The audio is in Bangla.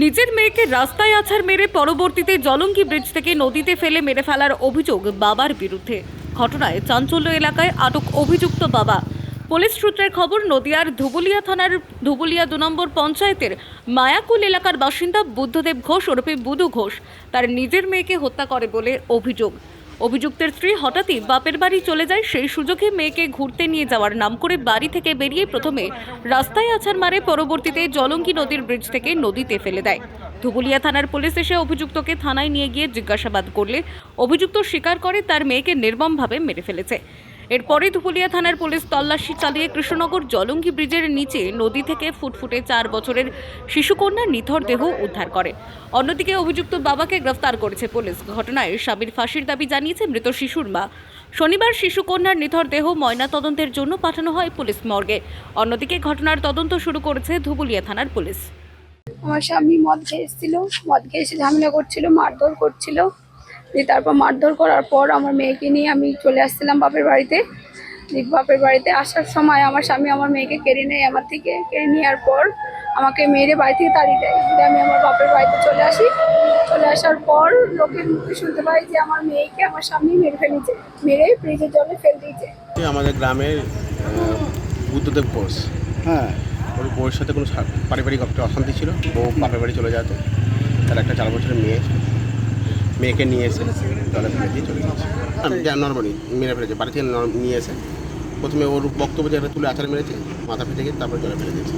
নিজের মেয়েকে রাস্তায় আছাড় মেরে পরবর্তীতে জলঙ্গি ব্রিজ থেকে নদীতে ফেলে মেরে ফেলার অভিযোগ বাবার বিরুদ্ধে। ঘটনায় চাঞ্চল্য এলাকায় আটক অভিযুক্ত বাবা। পুলিশ সূত্রের খবর, নদিয়ার ধুবুলিয়া থানার ধুবুলিয়া দু নম্বর পঞ্চায়েতের মায়াকুল এলাকার বাসিন্দা বুদ্ধদেব ঘোষ ওরফে বুধু ঘোষ তার নিজের মেয়েকে হত্যা করে বলে অভিযোগ। অভিযুক্তের স্ত্রী হঠাৎই বাপের বাড়ি চলে যায়। সেই সুযোগে মেয়েকে ঘুরতে নিয়ে যাওয়ার নাম করে বাড়ি থেকে বেরিয়ে প্রথমে রাস্তায় আছার মারে, পরবর্তীতে জলঙ্গি নদীর ব্রিজ থেকে নদীতে ফেলে দেয়। ধুবুলিয়া থানার পুলিশ এসে অভিযুক্তকে থানায় নিয়ে গিয়ে জিজ্ঞাসাবাদ করলে অভিযুক্ত স্বীকার করে তার মেয়েকে নির্মমভাবে মেরে ফেলেছে। এরপরে ধুপুলিয়া থানার পুলিশ তল্লাশি চালিয়ে কৃষ্ণনগর জলঙ্গি ব্রিজের নিচে নদী থেকে ফুটফুটে চার বছরের শিশুকন্যার নিথর দেহ উদ্ধার করে। অন্যদিকে অভিযুক্ত বাবাকে গ্রেফতার করেছে পুলিশ। ঘটনায় স্বামীর ফাঁসির দাবি জানিয়েছে মৃত শিশুর মা। শনিবার শিশুকন্যার নিথর দেহ ময়নাতদন্তের জন্য পাঠানো হয় পুলিশ মর্গে। অন্যদিকে ঘটনার তদন্ত শুরু করেছে ধুবুলিয়া থানার পুলিশ। আমার স্বামী মদ খেয়ে এসেছিল। মদ খেয়ে এসে ঝামেলা করছিল, মারধর করছিল। দিয়ে তারপর মারধর করার পর আমার মেয়েকে নিয়ে আমি চলে আসছিলাম বাপের বাড়িতে। বাপের বাড়িতে আসার সময় আমার স্বামী আমার মেয়েকে কেড়ে নেয় আমার থেকে কেড়ে নেওয়ার পর আমাকে মেরে বাড়ি থেকে তাড়িয়ে দেয়। দিয়ে আমি আমার বাপের বাড়িতে চলে আসি। চলে আসার পর লোকের মুখে শুনতে পাই যে আমার মেয়েকে আমার স্বামী মেরে ফেলেছে মেরে ফ্রিজের জলে ফেল দিয়েছে। আমাদের গ্রামের বুদ্ধদেব ঘোষ। হ্যাঁ। ওর বউয়ের সাথে কোনো পারিবারিক অশান্তি ছিল? বউ বাপের বাড়ি চলে যেত তার একটা চার বছরের মেয়ে ছিল। মেয়েকে নিয়ে এসে জলে ফেলে দিয়ে চলে যাচ্ছে। যা নর্মালি মেরে ফেলেছে, বাড়ি থেকে নিয়ে এসে প্রথমে ওর বক্তব্য জায়গাটা তুলে আচার মেরেছে, মাথা ফেটে গিয়ে তারপর জলে ফেলে দিয়েছে।